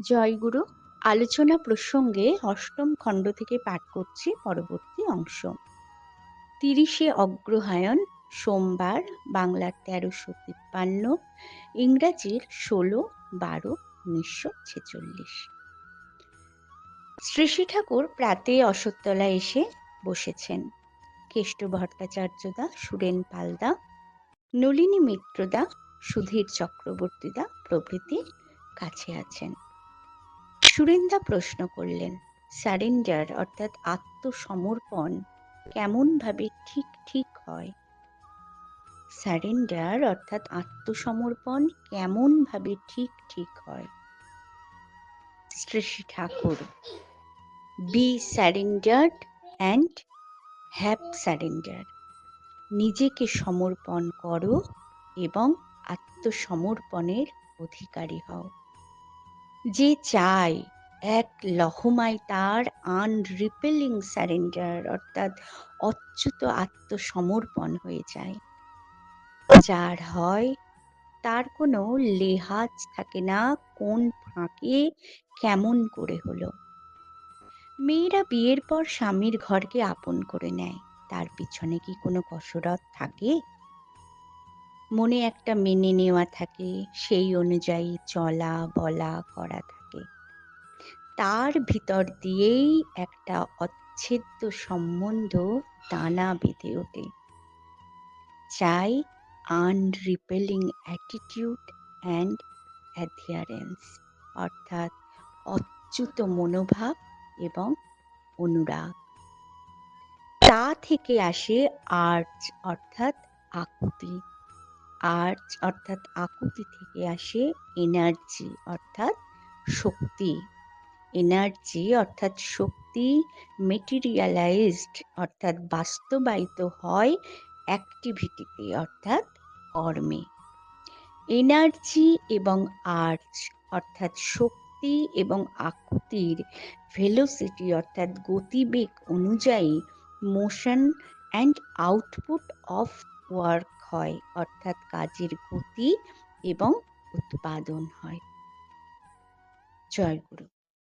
জয়গুরু, আলোচনা প্রসঙ্গে অষ্টম খণ্ড থেকে পাঠ করছি পরবর্তী অংশ। তিরিশে অগ্রহায়ণ, সোমবার, বাংলার তেরোশো তিপ্পান্ন, ইংরাজির ষোলো, বারো, উনিশশো ছেচল্লিশ। শ্রী ঠাকুর প্রাতে অশোকতলা এসে বসেছেন। কেষ্ট ভট্টাচার্যদা সুরেন পালদা নলিনী মিত্রদা সুধীর চক্রবর্তীদা প্রভৃতি কাছে আছেন। সুরেন্দা প্রশ্ন করলেন, সারেন্ডার অর্থাৎ আত্মসমর্পণ কেমনভাবে ঠিক ঠিক হয়? সারেন্ডার অর্থাৎ আত্মসমর্পণ কেমনভাবে ঠিক ঠিক হয়? Shri Thakur be surrendered and have surrender নিজেকে সমর্পণ করো এবং আত্মসমর্পণের অধিকারী হও। যে চায় এক লহমায় তার আনরিপেলিং স্যারেন্ডার অর্থাৎ অচ্যুত আত্মসমর্পণ হয়ে যায়। যার হয় তার কোনো লেহাজ থাকে না, কোন ফাঁকে কেমন করে হলো। মেয়েরা বিয়ের পর স্বামীর ঘরকে আপন করে নেয়। তার পিছনে কি কোনো কসরত থাকে? মনে একটা মেনে নেওয়া থাকে, সেই অনুযায়ী চলা, বলা, করা থাকে। তার ভিতর দিয়েই একটা অচ্ছেদ্য সম্বন্ধ দানা বেঁধে ওঠে। চাই আনরিপেলিং অ্যাটিটিউড অ্যান্ড অ্যাধিয়ারেন্স অর্থাৎ অচ্যুত মনোভাব এবং অনুরাগ। তা থেকে আসে আর্ট অর্থাৎ আকুতি। আর্চ অর্থাৎ আকুতি থেকে আসে এনার্জি অর্থাৎ শক্তি। এনার্জি অর্থাৎ শক্তি মেটেরিয়ালাইজড অর্থাৎ বাস্তবায়িত হয় অ্যাক্টিভিটিতে অর্থাৎ কর্মে। এনার্জি এবং আর্চ অর্থাৎ শক্তি এবং আকুতির ভেলোসিটি অর্থাৎ গতিবেগ অনুযায়ী motion and output of work হয় অর্থাৎ কাজের গতি এবং উৎপাদন হয়। জয় গুরু